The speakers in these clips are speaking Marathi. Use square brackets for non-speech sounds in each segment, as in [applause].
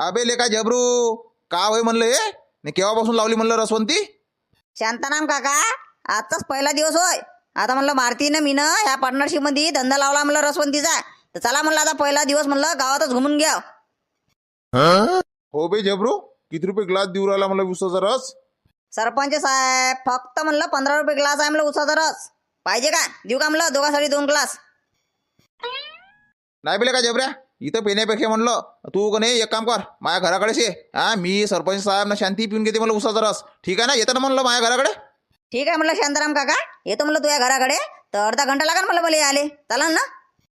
अबे लेका जबरू का होय म्हणलं हे? ने केव्हापासून लावली म्हणलं रसवंती? शांताराम काका आजचाच पहिला दिवस होय. आता म्हणलं मारतीनं मीनं ह्या पार्टनरशिपमध्ये धंदा लावला म्हणलं रसवंतीचा. तर चला म्हणलं आता पहिला दिवस म्हणलं गावातच घुमून घ्या. हो बे जबरू किती रुपये ग्लास देऊ राहिला मला उसाचा रस? सरपंच साहेब फक्त म्हणलं पंधरा रुपये ग्लास आहे म्हणलं उसाचा रस. पाहिजे का? देऊ का म्हणलं? दोघांसाठी दोन ग्लास. नाही बेले का जबऱ्या. इथं पिण्यापेक्षा म्हणलं तू का नाही एक काम कर माझ्या घराकडेच ये हा मी सरपंच साहेब ना शांती पिऊन घेते मला उसाचा रस. ठीक आहे ना? येतं ना म्हणलं माझ्या घराकडे? ठीक आहे म्हणलं शांताराम काका. येतो म्हणलं तुझ्या घराकडे. तर अर्धा घंटा लागेल म्हणलं मला आले चालेल ना?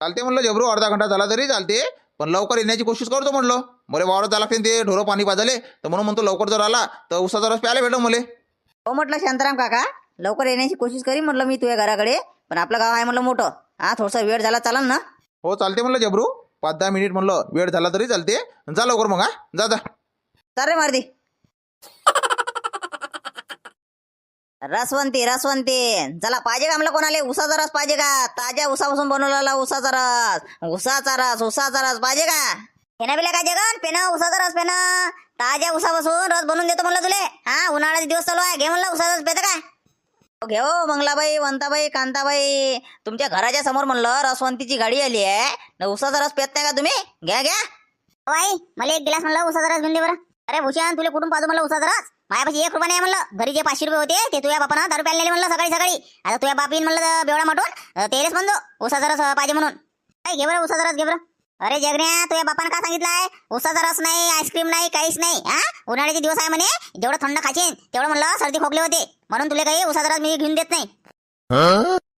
चालते म्हणलं जबरू अर्धा घंटा झाला तरी चालते. पण लवकर येण्याची कोशिश करतो म्हणलं. मला वावरात जायला लागते ते ढोरं पाणी पाजाले तर म्हणून म्हणतो लवकर जर आला तर उसाचा रस प्यायला भेटलं मला. हो म्हटलं शांताराम काका. लवकर येण्याची कोशिश करी म्हटलं मी तुझ्या घराकडे. पण आपलं गाव आहे म्हणलं मोठं. हा थोडासा वेळ झाला चालेल ना? हो चालते म्हणलं जबरू. पाच दहा मिनिट म्हणलं वेळ झाला तरी चालते. जा लवकर मग हा. जा जा. चाल मारदी मारती. रसवंती रसवंती. चला पाहिजे का आम्हाला कोणाला? उसाचा रस पाहिजे का? ताज्या उसापासून बनवलेला उसाचा रस. उसाचा रस उसाचा रस पाहिजे का? पेना बिला काय जगन पेना उसाचा रस पेना. ताज्या उसापासून रस बनवून देतो म्हणलं तुले. हा उन्हाळ्याचे दिवस चालू आहे. घे म्हणलं उसाचा रस पेत काय घे हो मंगलाबाई वंताबाई कांताबाई. तुमच्या घराच्या समोर म्हणलं रसवंतीची गाडी आली आहे. न उसाचा रस पेत नाही का तुम्ही? घ्या घ्या. बाई मला एक गिलास म्हणलं उसाचा रस घेऊन दे बरं. अरे भूषण तुला कुठून पाहतो म्हणलं उसाचा रस? माझ्यापाशी एक रुपया नाही म्हणलं. घरी जे पाचशे रुपये होते ते तुझ्या बापानं दारू प्यायला नेले म्हणलं सकाळी सकाळी. आता तुझ्या बाप येईन म्हणलं बेवडा माटून तेलेच म्हणतो उसाचा रस पाहिजे म्हणून. काय घे बरं उसाचा रस घे बरं. अरे जगण्या तुझ्या बापानं का सांगितलंय? उसाचा रस नाही आईस्क्रीम नाही काहीच नाही हा? उन्हाळ्याचे दिवस आहे म्हणे जेवढं थंड खाचीन तेवढं म्हणलं सर्दी खोकले होते. म्हणून तुला काही उसाचा रस मी घेऊन देत नाही.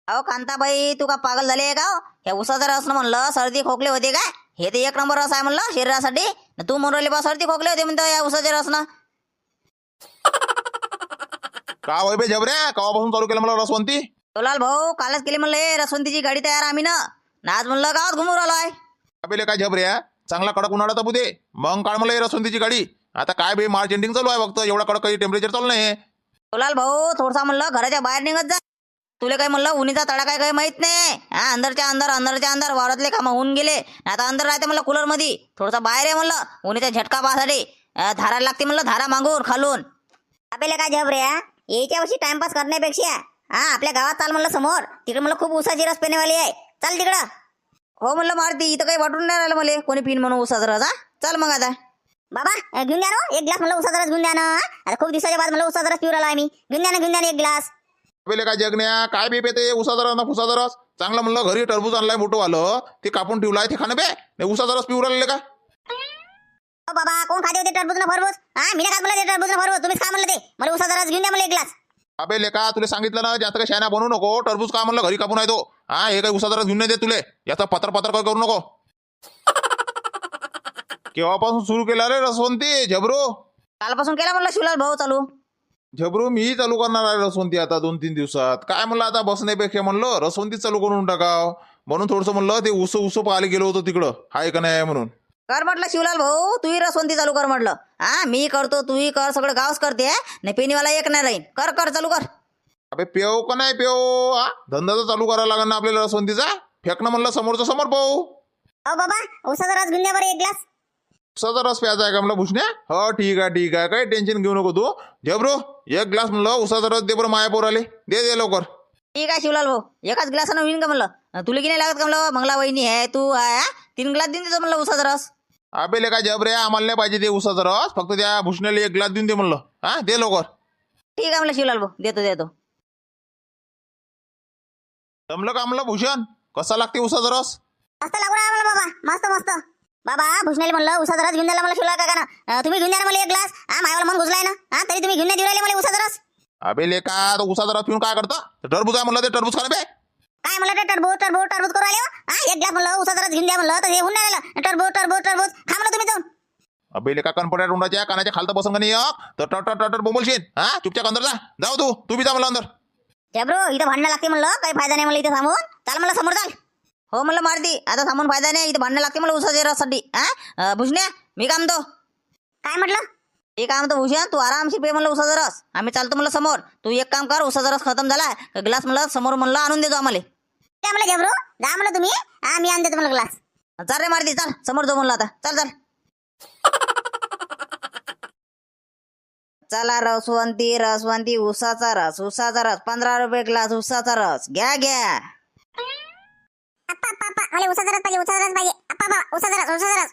अहो कांताबाई तू का पागल झाली आहे का हो? ह्या उसाचा रस न म्हणलं सर्दी खोकले होते का? हे ते एक नंबर रस आहे म्हणलं शरीरासाठी. न तू म्हणून राहिली बा सर्दी खोकले होते म्हणतो या उसाच्या रसनं. का होय बे जबऱ्या? केव्हापासून चालू केलं मला रसवंती? तोलाल भाऊ कालच केली म्हणलं हे रसवंतीची गाडी तयार आम्ही ना. न आज म्हणलं गावात घुमून राहिलोय अबेले काय जबऱ्या चांगला कडक उन्हाळा तपू दे मग काढ मला रसवंतीची गाडी. आता काय बे मार्च एंडिंग चालू आहे फक्त. एवढा कडक काही टेम्परेचर चालू नाही तोलाल भाऊ थोडसा म्हणलं घराच्या बाहेर निघत जा. तुला काय म्हणलं उन्हीचा तडा काय काही माहीत नाही. हा अंदरच्या अंदर अंदरच्या अंदर वावरातले कामं होऊन गेले. आता अंदर राहते म्हणलं कूलरमध्ये थोडासा बाहेर आहे म्हणलं उन्हीचा झटका पाहासाठी. धारा लागते म्हणलं धारा मागून खालून. आपल्याला काय जब रे याच्या वर्षी टाइमपास करण्यापेक्षा हा आपल्या गावात चाल म्हणलं समोर. तिकडे मला खूप उसाची रस पेनेवाली आहे. चल तिकडं. हो म्हणलं मारती इथं काही वाटून नाही राहिलं मला. कोणी पिन म्हणून उसाचा रस हा? चल मग आता. बाबा अं, घेऊन द्या ना एक ग्लास म्हणलं उसाचा रस घेऊन द्या ना हा? आता खूप दिवसाच्या बाद मला उसाचा रस पिऊ राहिला आम्ही. घेऊन द्या ना घेऊन द्या ना एक ग्लास. अबेले काय जगण्या काय बे पेते उसाचा रस ना फुसाचा रस? चांगलं म्हणलं घरी टरबूज आणलाय मोठं आलं ते कापून ठेवलाय ते खाणं बे. नाही उसाचा रस पिऊ राहिले का? बाबा कोण खाते होते टरबूज ना फरबूज? हा मी नाही खात मला ते टरबूज ना फरबूज तुम्हीच खा म्हणलं ते. मला उसाचा रस घेऊन द्या मला एक ग्लास. अबे लेका तुला सांगितलं ना जास्त काही शायना बनवू नको. टरबूज का म्हणलं घरी कापून आहे तो. हा हे काही उसाचा रस घेऊन नाही दे तुले. याचा पत्र पत्र काय करू नको. [laughs] केव्हापासून सुरू केला रे रसवंती? झबरू? कालपासून केला म्हणलं शिवलाल भाऊ चालू. झबरू मी चालू करणार आहे रसवंती आता दोन तीन दिवसात. काय म्हणलं आता बसण्यापेक्षा म्हणलं? रसवंती चालू करून टाकाव. म्हणून थोडंसं म्हणलं ते उस उस पाहायला गेलो होतो तिकडं. हाय का नाही म्हणून. कर म्हटलं शिवलाल भाऊ तूही रसवंती चालू कर म्हटलं. हा मी करतो तूही कर सगळं गावच करते. नाही पेनीवाला एक नाही राहीन. कर कर चालू कर. अबे पेव का नाही पेव हा? धंदा तर चालू करावा लागेल ना आपल्याला रसवंतीचा. फेकणं म्हणलं समोरचं समोर पाहू. ओ बाबा उसाचा रस घेऊन द्या बरं एक ग्लास. उसाचा रस प्यायचा आहे का म्हणलं भुसण्या हो ठीक आहे ठीक आहे. काही टेन्शन घेऊ नको तू. झबरू एक ग्लास म्हणलं उसाचा रस दे बरं माया पोराले. दे दे लवकर. ठीक आहे शिवलाल भाऊ. एकाच ग्लासानं होईन का म्हणलं? तुला की नाही लागत का म्हणलं? मंगला वहिनी आहे तू आहे हा? तीन ग्लास देऊन देतो म्हणलं उसाचा रस. अबे काय जबरे आम्हाला नाही पाहिजे ते उसाचा रस. फक्त त्या भुसण्याला एक ग्लास देऊन दे म्हणलं. हा दे लवकर. ठीक आहे म्हणलं शिवलाल भाऊ. देतो देतो. जमलं का म्हणलं भूषण? कसा लागते उसाचा रस? मस्त लागू राहिला मला बाबा. मस्त मस्त. बाबा भुसण्याला म्हणलं उसाचा रस घेऊन द्यायला मला शिवला काका ना तुम्ही घेऊन द्या ना मला एक ग्लास. हा मायाला मन घुसलाय ना. हा तरी तुम्ही घेऊन नाही देऊ राहिले मला उसाचा रस. अबे लेका तो उसाचा रस पिऊन काय करता? टरबूज आहे म्हणलं ते टरबूज खाणं बे. काय म्हणलं ते टरबूज टरबूज टरबूज करू आले हो? हा एक ग्लास म्हणलं उसाचा रस घेऊन द्या म्हणलं तर हे होऊन नाही राहिलं. टरबूज टरबूज टरबूज. खा म्हणलं तुम्ही जाऊन. अबे लेका कणपट्या तोंडाच्या कानाच्या खालतं बसन का नाही? तर टर टर टर टर बोंबलशील. हा चुपचाप अंदर जा. जाऊ तू. तू बी जा मला अंदर. जबरो इथं भांडणं लागते म्हणलं काही फायदा नाही मला इथं थांबून चाल म्हणलं समोर चाल. हो म्हणलं मारती आता थांबून फायदा नाही इथं भांडणं लागते मला उसाच्या रससाठी. हा? भुसण्या मी काम तो काय म्हटलं? हे काम तर भूषण तू आरामशीर पे म्हणलं उसाचा रस. आम्ही चालतो म्हणलं समोर. तू एक काम कर उसाचा रस खतम झाला ग्लास म्हणलं समोर म्हणलं आणून देतो आम्हाला. काय म्हणलं जबरो जा म्हणलं तुम्ही. हा मी आणते तुम्हाला ग्लास. चाल रे मारती चाल. समोर जाऊ म्हणलं आता. चाल चाल. चला रसवंती रसवंती उसाचा रस उसाचा रस पंधरा रुपये ग्लास उसाचा रस. घ्या घ्या. मला उसाचा रस पाहिजे उसाचा रस पाहिजे. अप्पा अप्पा उसाचा रस उसाचा रस.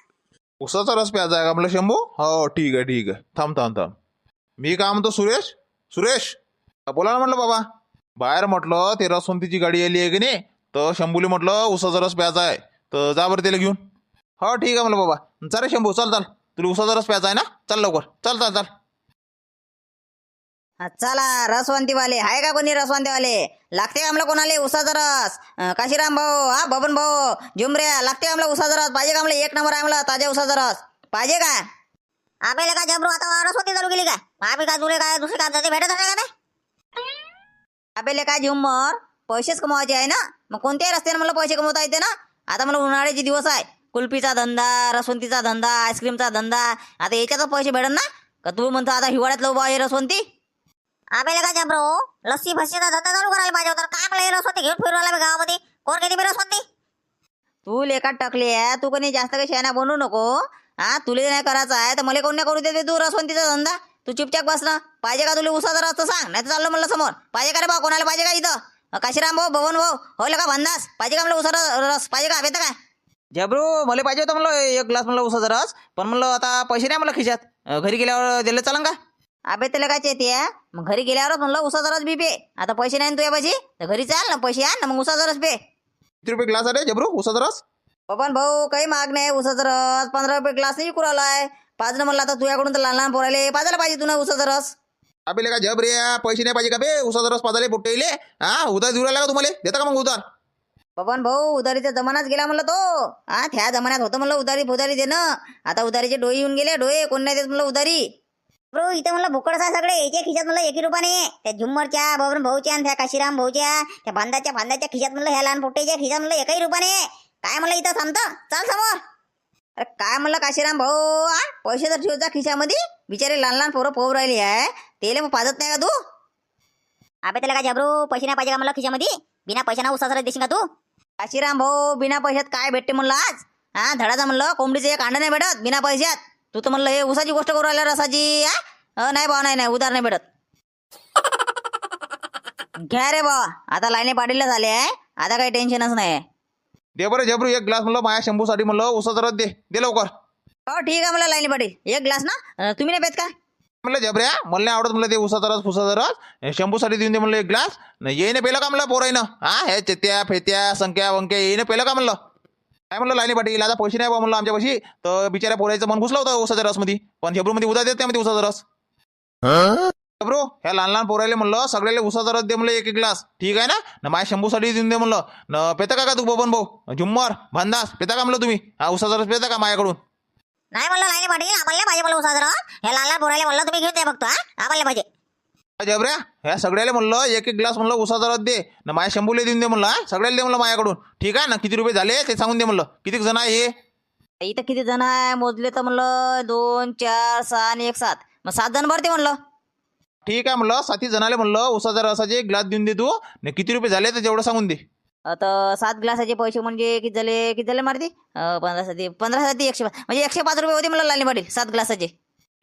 उसाचा रस प्यायचा आहे का म्हणलं शंभू? हो ठीक आहे ठीक आहे. थांब थांब थांब. मी काय म्हणतो सुरेश? सुरेश? बोला ना म्हटलं बाबा. बाहेर म्हटलं ते रसवंतीची गाडी आली आहे की नाही? तर शंभूले म्हटलं उसाचा रस प्यायचा आहे. तर जा बरं त्याला घेऊन. हो ठीक आहे म्हणलं बाबा. चल रे शंभू चल चल. तुला उसाचा रस प्यायचा आहे ना? चल लवकर. चल चल चल. हा, चला रसवंतीवाले. आहे का कोणी रसवंतीवाले? लागते का आम्हाला कोणाले? उसाचा रस. अं, काशीराम भाऊ हा बबन भाऊ झुमऱ्या. लागते का आम्हाला उसाचा रस? पाहिजे का आम्हाला? एक नंबर आहे आम्हाला ताज्या उसाचा रस. पाहिजे का? आपल्याला काय जबरू आता वारस होती चालू केली काय आपली काय तुले काय दुसरी काय जाते भेटत नाही का ते? आपल्याला काय झुम्मर पैसेच कमवायचे आहे ना? मग कोणत्याही रस्त्याने मला पैसे कमवता येते ना? आता मला उन्हाळ्याचे दिवस आहे. कुल्फीचा धंदा रसवंतीचा धंदा आईस्क्रीमचा धंदा. आता याच्यातच पैसे भेटन ना? का तू म्हणतो आता हिवाळ्यात उभा आहे रसवंती? आपल्याला काय जबरू लस्सी फस्सीचा धंदा चालू करायला पाहिजे होता. काय आपल्याला रस होते घेऊन फिरून आला गावामध्ये. कोण किती रस होती तू लेखात टाकली आहे? तू कोणी जास्त काही शहाणा बनवू नको. हा तुले नाही करायचं आहे तर मला कोण नाही करू देते तू रसवंतीचा धंदा? तू चुपचाप बस ना. पाहिजे का तुला उसाचा रस तर सांग? नाही तर चाललं म्हणलं समोर. पाहिजे का रे भाऊ कोणाला पाहिजे का इथं? काशीराम भाऊ भवन भाऊ होईल का भन्दास पाहिजे का म्हणलं उसा रस? पाहिजे का? येतं काय जबरू मला पाहिजे होतं म्हणलं एक ग्लास म्हणलं उसाचा रस पण म्हणलं आता पैसे नाही मला खिशात. घरी गेल्यावर दिलं चालन का? अबे त्याला काय येते मग घरी गेल्यावरच म्हणलं उसाचा बी पे. आता पैसे नाही तुझ्या पाशी? तर घरी चाल ना पैसे आण ना मग उसाचा रस पे. किती रुपये ग्लास आहे रे जबरू उसाचा रस? पवन भाऊ काही माग नाही उसाचा रस. पंधरा रुपये ग्लास नाही कुरालाय पाच न म्हणलं आता तुझ्याकडून तर लहान लहान पोरायले पाजायला पाहिजे तुला उसाचा रस. आपल्याला का जब रे पैसे नाही पाहिजे का बे? उसाचा रस पाजाले पोट्टे येले हा उधार देऊ राहिला का तुम्हाला? देता का मग उधार? पवन भाऊ उधारीचा जमानाच गेला म्हणलं तो. हा त्या जमान्यात होतं म्हणलं उधारी फुधारी देणं. आता उधारीचे डोळे येऊन गेले. डोळे कोण नाही देत म्हणलं उधारी. ब्रो इथे म्हणलं भुकडच आहे सगळे. याच्या खिशात मला एकी रुपयाने त्या झुम्मरच्या बबन भाऊच्या आणि त्या काशीराम भाऊच्या त्या बांधाच्या बांधाच्या खिशात म्हणलं ह्या लहान पोट्याच्या खिशात म्हणलं एकही रुपयाने काय म्हणलं इथं थांबतं? चाल समोर. अरे काय म्हणलं काशीराम भाऊ? आ? पैसे तर ठेवता खिशामध्ये. बिचारे लहान लहान पोरं पोहू राहिली आहे. तेले मग पाजत नाही का तू? अबे त्याला काय जबरू पैसे नाही पाहिजे का मला खिशामध्ये? बिना पैशाना उसाचा देशील का तू? काशीराम भाऊ बिना पैशात काय भेटते म्हणलं आज? हा धडाचा म्हणलं कोंबडीचं एक अंडा नाही भेटत बिना पैशात. तू तर म्हणलं हे उसाची गोष्ट करू राहिला रसाची हा अ, नाही भाऊ नाही नाही उधार नाही भेटत. [laughs] घ्या रे भावा आता लाईने पाडीला झाले आहे आता काही टेन्शनच नाही. दे बरं जबरू एक ग्लास म्हणलं माया शंभूसाठी म्हणलं उसाचा रस दे दे लवकर. हो ठीक आहे मला लाईनी पाटील. एक ग्लास ना? तुम्ही नाही पेत का? म्हणलं जबऱ्या मला नाही आवडत म्हणलं ते उसाचा रस फुसाचा रस शंभूसाठी देऊन दे म्हणलं एक ग्लास. येईने पेलं का म्हणलं पोराईनं हा हे चेत्या फेत्या संख्या वंक्या येईने पेलं का म्हणलं? काय म्हणलं लाईनी पाटील? आता पैसे नाही बा म्हणलं आमच्यापाशी. तर बिचाऱ्या पोरायचं मन घुसलं होतं उसाच्या रसमध्ये. पण झेब्रूमध्ये उदा देत नाही मध्ये उसाचा रस. ब्रो ह्या लहान लहान पोरायले म्हणलं सगळ्याला उसाचा रस दे म्हणलं एक एक ग्लास. ठीक आहे ना? न माझ्या शंभूसाठी देऊन दे म्हणलं. न पेता का का तू बबन भाऊ. झुम्मर भांदास पेता का म्हणलं तुम्ही? हा उसाचा रस पेता का माझ्याकडून? नाही म्हणलं नाही पाटील आम्हाला नाही पाहिजे म्हणलं उसाचा रस. हे लहान लहान बोरायला म्हणलं तुम्ही घेऊन द्या फक्त हा. आम्हाला नाही पाहिजे. जबऱ्या? ह्या सगळ्याला म्हणलं एक एक ग्लास म्हणलं उसाचा रस दे. न माझ्या शंभूला देऊन दे म्हणलं हा? सगळ्याला दे म्हणलं माझ्याकडून ठीक आहे ना? किती रुपये झाले? ते सांगून दे म्हणलं. किती जण आहे हे? इथं किती जण आहे? मोजले तर म्हणलं दोन चार सहा आणि एक सात. मग सात जण भरते म्हणलं. ठीक आहे म्हणलं. साथी जणाले म्हणलं उसाचा रसाचे एक ग्लास देऊन दे तू. न किती रुपये झाले तर तेवढं सांगून दे. आता सात ग्लासाचे पैसे म्हणजे किती झाले? किती झाले मारती? पंधरा साती पंधरा साती एकशे पाच. म्हणजे एकशे पाच रुपये होते मला लाईनी पाटील सात ग्लासाचे.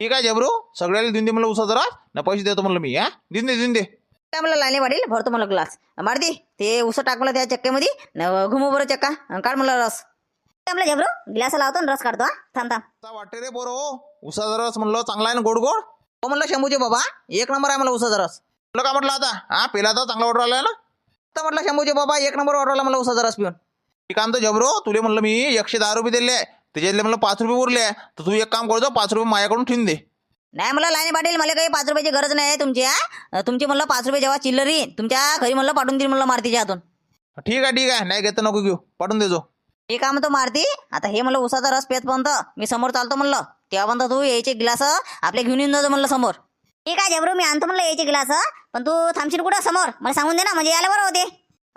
ठीक आहे जबरू सगळ्याला देऊन दे म्हणलं उसाचा रस न पैसे देतो म्हणलं मी हा? देऊन दे देऊन दे. काय म्हणलं लाईनी पाटील भरतो मला ग्लास. मारती ते उसं टाक मला त्या चक्क्यामध्ये. न घुमू बरं चक्का. अन् काढ म्हणलं रस. काय म्हणलं जबरू ग्लास लावतो आणि रस काढतो हा? थांब थांब. आता वाटते रे बोरो उसाचा रस म्हणलं चांगला आहे ना गोड गोड हो म्हणलं शंभूचे बाबा एक नंबर आहे मला उसाचा रस. तुला का म्हटलं आता? हा पेला तर चांगला ऑर्डर आला ना तर म्हटलं शंभूचे बाबा एक नंबर ऑर्डरला मला उसाचा रस पिऊन. ठीक आहे म्हणतो जबरो तुले म्हणलं मी एकशे दहा रुपये दिले. त्याच्यातले म्हणलं पाच रुपये उरले तर तू एक काम करतो पाच रुपये माझ्याकडून ठेवून दे. नाही मला लाईनी पाटील मला काही पाच रुपयाची गरज नाही तुमची हा. तुमची म्हणलं पाच रुपये जेव्हा चिल्लरी तुमच्या घरी म्हणलं पाठवून देईल म्हणलं मारतीच्या हातून. ठीक आहे ठीक आहे. नाही घेत नको घेऊ. पाठवून देजो हे काय म्हणतो मारती? आता हे म्हणलं उसाचा रस पेत पर्यंत मी समोर चालतो म्हणलं. तेव्हा म्हणतो तू यायचे ग्लास आपले घेऊन येऊन जातो म्हणलं समोर. ठीक आहे जबरू मी आणतो म्हणलं यायचे ग्लास. पण तू थांबशील कुठं? समोर. मला सांगून दे ना म्हणजे यायला बरं होते.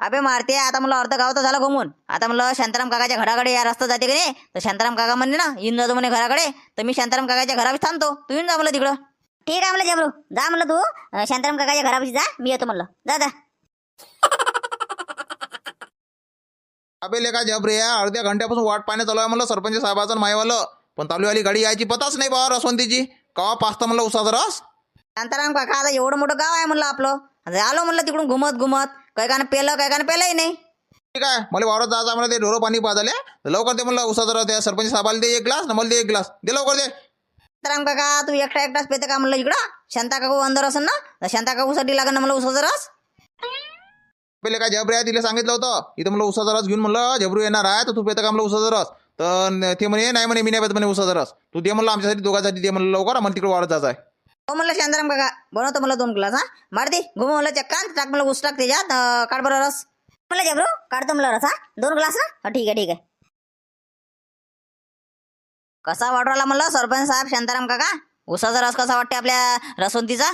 अबे मारते आता म्हणलं अर्ध गाव तर झालं घुमून. आता म्हणलं शांताराम काकाच्या घराकडे या रस्ता जाते की नाही? तर शांताराम काका म्हणले ना येऊन जातो म्हणे घराकडे. तर मी शांताराम काकाच्या घरापाशी थांबतो. तू येऊन जा म्हणलं तिकडं. ठीक आहे म्हणलं जबरू जा म्हणलं तू. अं, शांताराम काकाच्या घरापाशी जा. मी येतो म्हणलं. जा जा. अबे लेका जब रे अर्ध्या घंट्यापासून वाट पाहण्यात चालू आहे म्हणलं सरपंच साहेबाचं आणि मायवालं. पण तालुवाली गाडी यायची पताच नाही बा रसवंतीची. कवा पाचता म्हणलं उसाचा रस? शांताराम काका आता एवढं मोठं गाव आहे म्हणलं आपलं. आता आलो म्हणलं तिकडून घुमत घुमत. काही कानं पेलं काही कानं पेलंही नाही. ठीक आहे मला वावरात जायचं मला ते ढोरं पाणी पाजाले लवकर दे म्हणलं उसाचा रस त्या सरपंच साहेबाला दे एक ग्लास ना मला दे एक ग्लास. दे लवकर दे. शांताराम काका तू एकटा एकटाच पेते का म्हणलं इकडं? शांता काकू अंदर असेल ना? तर शांता काकूसाठी लागेल ना मला उसाचा रस. पहिले काय जबरे आहे तिला सांगितलं होतं. इथं म्हणलं उसाचा रस घेऊन म्हणलं जबरू येणार आहे तर तू पेतं का म्हणलं उसाचा रस? तर ते म्हणे नाही म्हणे मी नाही पेत म्हणे उसाचा रस. तू दे म्हणलं आमच्यासाठी दोघांसाठी दे म्हणलं लवकर मला तिकडे वावरात जायचं आहे हो म्हणलं शांताराम काका बनवतो मला दोन ग्लास हा? मारती घुमव मला चक्कान टाक मला ऊस टाक त्याच्यात अं, काढ बरं रस. म्हणलं जबरू काढतो म्हणलं रस हा? दोन ग्लास ना हा, ठीक आहे ठीक आहे. कसा वाटवाला म्हणलं सरपंच साहेब शांताराम काका? उसाचा रस कसा वाटते आपल्या रसवंतीचा?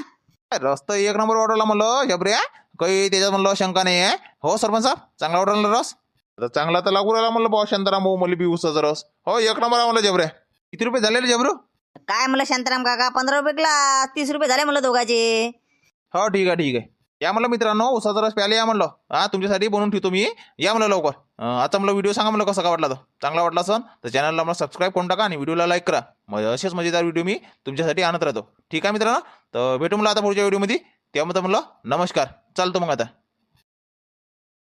रस तर एक नंबर वाटवला म्हणलं जबऱ्या काही त्याच्यात म्हणलं शंका नाही आहे हो सरपंच साहेब चांगला वाटवला रस? तर चांगला तर लागू राहिला म्हणलं भाऊ शांताराम भाऊ मला बी उसाचा रस. हो एक नंबर आहे म्हणलं जबऱ्या किती रुपये झाले रे जबरू काय म्हणलं शांताराम काका? पंधरा रुपये ग्लास तीस रुपये झाले म्हणलं दोघाचे. हो ठीक आहे ठीक आहे. या म्हणलं मित्रांनो उसाचा रस प्याले या म्हणलं. हा तुमच्यासाठी बनवून ठेवतो मी. या म्हणलं लवकर. अं, आता म्हणलं व्हिडिओ सांगा म्हणलं कसा का वाटला तो. चांगला वाटला असन तर चॅनलला मला सबस्क्राईब करून टाका आणि व्हिडिओला लाईक करा. मग असेच मजेदार व्हिडिओ मी तुमच्यासाठी आणत राहतो. ठीक आहे मित्रांनो? तर भेटू मला आता पुढच्या व्हिडिओमध्ये त्यामध्ये म्हणलं नमस्कार. चालतो मग आता.